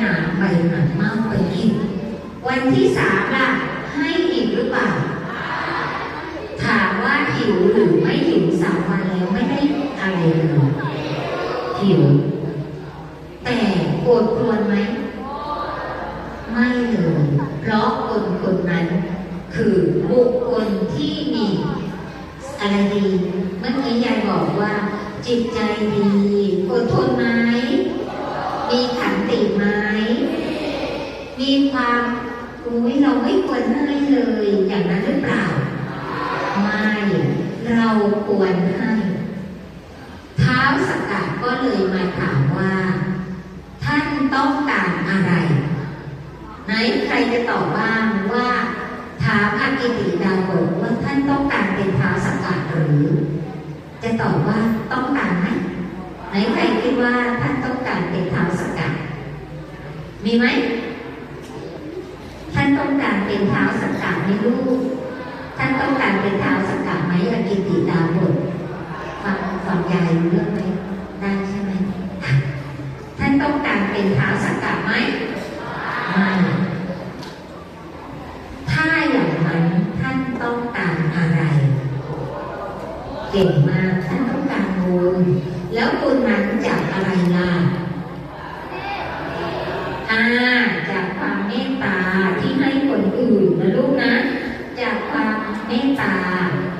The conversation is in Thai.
หนาวันที่สามล่ะ ให้อีกหรือเปล่า ถามว่าหิวหรือไม่หิวสามวันแล้วไม่ได้อะไรเลยหิว แต่โกรธควรไหม ไม่เลย เพราะคนคนนั้นคือบุคคลที่มีอะไรดี เมื่อกี้ยายบอกว่าจิตใจดี มีความอุ้ยเราไม่ควรให้เลยอย่างนั้นหรือเปล่า ไม่ เราควรให้เท้าวสกัดก็เลยมาถามว่า ท่านต้องการอะไร ไหนใครจะตอบบ้างว่าถามอากิติดาวบทว่าท่านต้องการเป็นเท้าวสกัดหรือ จะตอบว่าต้องการไหมไหนใครคิดว่าท่านต้องการเป็นเท้าวสกัดมีไหม ท่านต้องการ เป็นเท้าวสกกัดไหมลูก ท่านต้องการเป็นเท้าวสกกัดไหมอากิติดาวบทฟังฟังยายรู้เรื่องไหมได้ใช่ไหมท่านต้องการเป็นเท้าวสกกัดไหมไม่ถ้าอย่างนั้นท่านต้องการอะไร เก่งมากท่านต้องการบุญแล้วบุญนั้น Belum